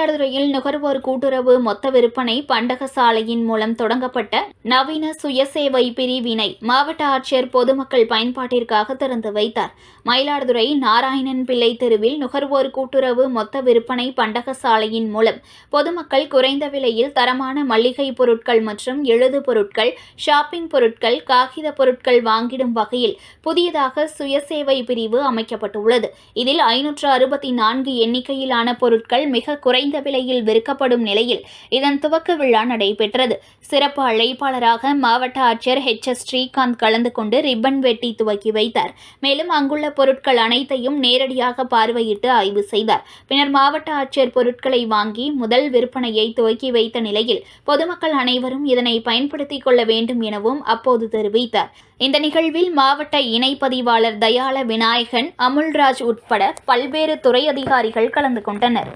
நுகர்வோர் கூட்டுறவு மொத்த விற்பனை பண்டக சாலையின் மூலம் தொடங்கப்பட்ட நவீன சுயசேவை பிரிவினை மாவட்ட ஆட்சியர் பொதுமக்கள் பயன்பாட்டிற்காக திறந்து வைத்தார். மயிலாடுதுறை நாராயணன் பிள்ளை தெருவில் நுகர்வோர் கூட்டுறவு மொத்த விற்பனை பண்டக சாலையின் மூலம் பொதுமக்கள் குறைந்த விலையில் தரமான மளிகை பொருட்கள் மற்றும் எழுது பொருட்கள் ஷாப்பிங் பொருட்கள் காகித பொருட்கள் வாங்கிடும் வகையில் புதியதாக சுயசேவை பிரிவு அமைக்கப்பட்டுள்ளது. இதில் ஐநூற்று அறுபத்தி நான்கு எண்ணிக்கையிலான பொருட்கள் மிக குறைந்த விலையில் விற்கப்படும் நிலையில் இதன் துவக்க விழா நடைபெற்றது. சிறப்பு அழைப்பாளராக மாவட்ட ஆட்சியர் ஹெச் எஸ் ஸ்ரீகாந்த் கலந்து கொண்டு ரிப்பன் வெட்டி துவக்கி வைத்தார். மேலும் அங்குள்ள பொருட்கள் அனைத்தையும் நேரடியாக பார்வையிட்டு ஆய்வு செய்தார். பின்னர் மாவட்ட ஆட்சியர் பொருட்களை வாங்கி முதல் விற்பனையை துவக்கி வைத்த நிலையில் பொதுமக்கள் அனைவரும் இதனை பயன்படுத்திக் கொள்ள வேண்டும் எனவும் அப்போது தெரிவித்தார். இந்த நிகழ்வில் மாவட்ட இணைப்பதிவாளர் தயாள விநாயகன் அமுல்ராஜ் உட்பட பல்வேறு துறை அதிகாரிகள் கலந்து கொண்டனர்.